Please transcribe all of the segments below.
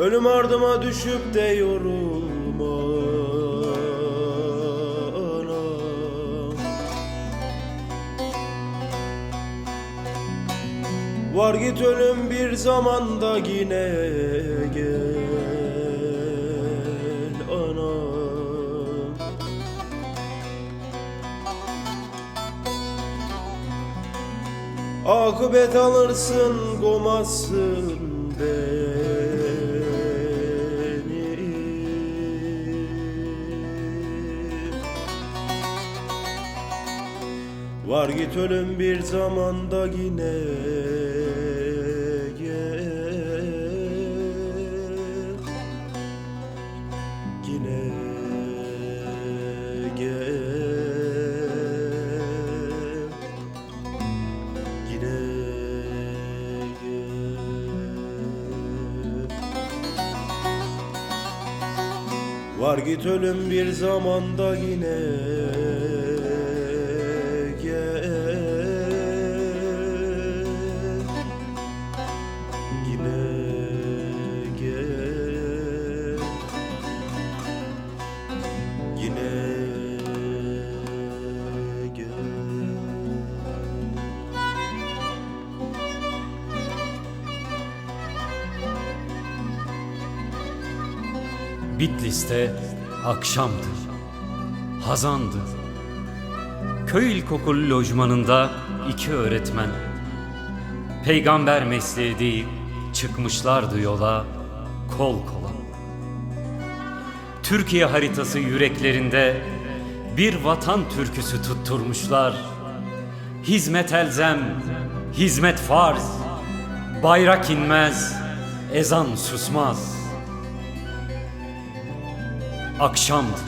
Ölüm ardıma düşüp de yorulma. Var git ölüm bir zamanda yine gel anam Akıbet alırsın gomazsın beni Var git ölüm bir zamanda yine gel. Yine Var git ölüm bir zamanda yine Yine Bitlis'te akşamdı, hazandı. Köy ilkokul lojmanında iki öğretmen, peygamber mesleği deyip çıkmışlardı yola kol kola. Türkiye haritası yüreklerinde bir vatan türküsü tutturmuşlar. Hizmet elzem, hizmet farz, bayrak inmez, ezan susmaz.'' Akşamdı.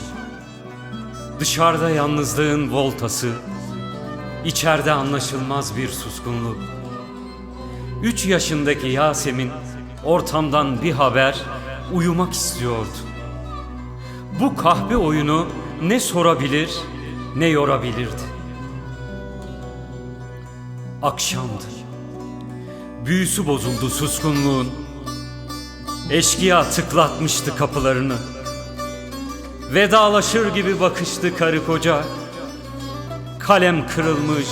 Dışarıda yalnızlığın voltası, içeride anlaşılmaz bir suskunluk. Üç yaşındaki Yasemin ortamdan bir haber uyumak istiyordu. Bu kahve oyunu ne sorabilir ne yorabilirdi. Akşamdı. Büyüsü bozuldu suskunluğun. Eşkıya tıklatmıştı kapılarını. Vedalaşır gibi bakıştı karı koca. Kalem kırılmış,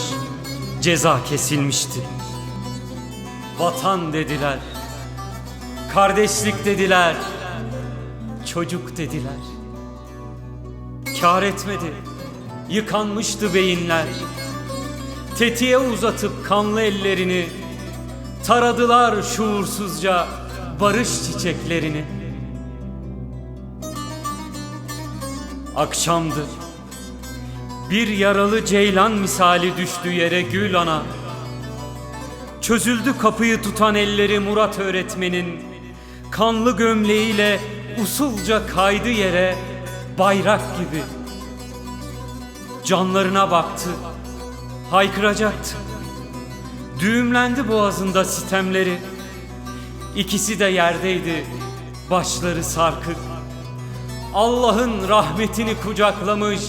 ceza kesilmişti. Vatan dediler, kardeşlik dediler, çocuk dediler. Kar etmedi, yıkanmıştı beyinler. Tetiğe uzatıp kanlı ellerini taradılar şuursuzca barış çiçeklerini. Akşamdı. Bir yaralı ceylan misali düştü yere gül ana. Çözüldü kapıyı tutan elleri Murat öğretmenin. Kanlı gömleğiyle usulca kaydı yere bayrak gibi. Canlarına baktı. Haykıracaktı. Düğümlendi boğazında sitemleri. İkisi de yerdeydi. Başları sarkık. Allah'ın rahmetini kucaklamış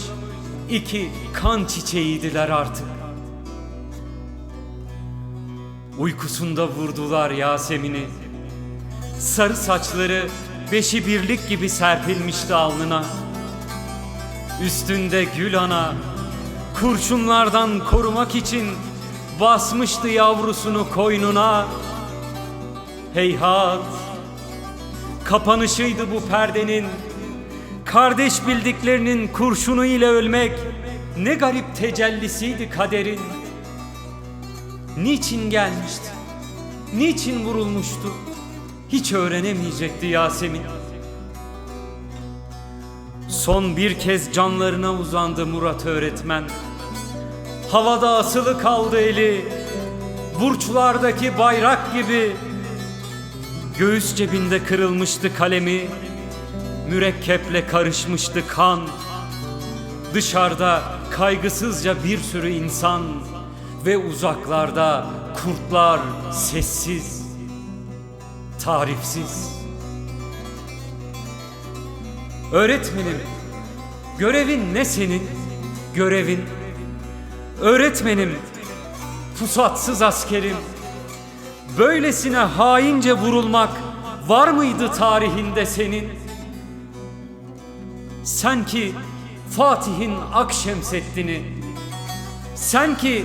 iki kan çiçeğiydiler artık. Uykusunda vurdular Yasemin'i. Sarı saçları beşi birlik gibi serpilmişti alnına. Üstünde gül ana kurşunlardan korumak için basmıştı yavrusunu koynuna. Heyhat kapanışıydı bu perdenin Kardeş bildiklerinin kurşunu ile ölmek ne garip tecellisiydi kaderin. Niçin gelmişti? Niçin vurulmuştu? Hiç öğrenemeyecekti Yasemin. Son bir kez canlarına uzandı Murat öğretmen. Havada asılı kaldı eli. Burçlardaki bayrak gibi. Göğüs cebinde kırılmıştı kalemi. Mürekkeple karışmıştı kan Dışarıda kaygısızca bir sürü insan Ve uzaklarda kurtlar sessiz Tarifsiz Öğretmenim Görevin ne senin? Görevin Öğretmenim Pusatsız askerim Böylesine haince vurulmak var mıydı tarihinde senin? Sen ki Fatih'in Akşemseddin'i, sen ki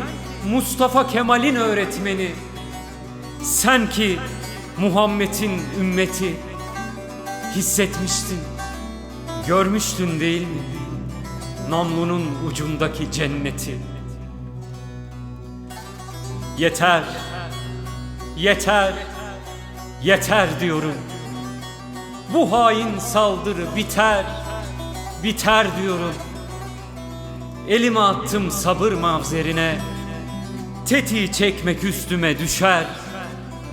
Mustafa Kemal'in öğretmeni, sen ki Muhammed'in ümmeti hissetmiştin, görmüştün değil mi? Namlunun ucundaki cenneti. Yeter, yeter, yeter diyorum. Bu hain saldırı biter, biter diyorum. Elimi attım sabır mavzerine. Tetiği çekmek üstüme düşer,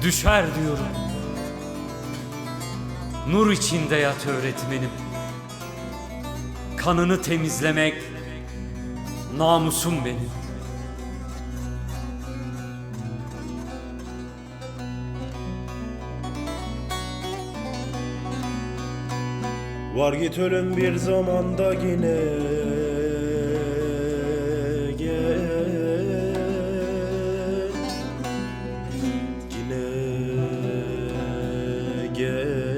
düşer diyorum. Nur içinde yat öğretmenim kanını temizlemek namusum benim. Var git ölüm bir zamanda yine. Gel. Yine gel.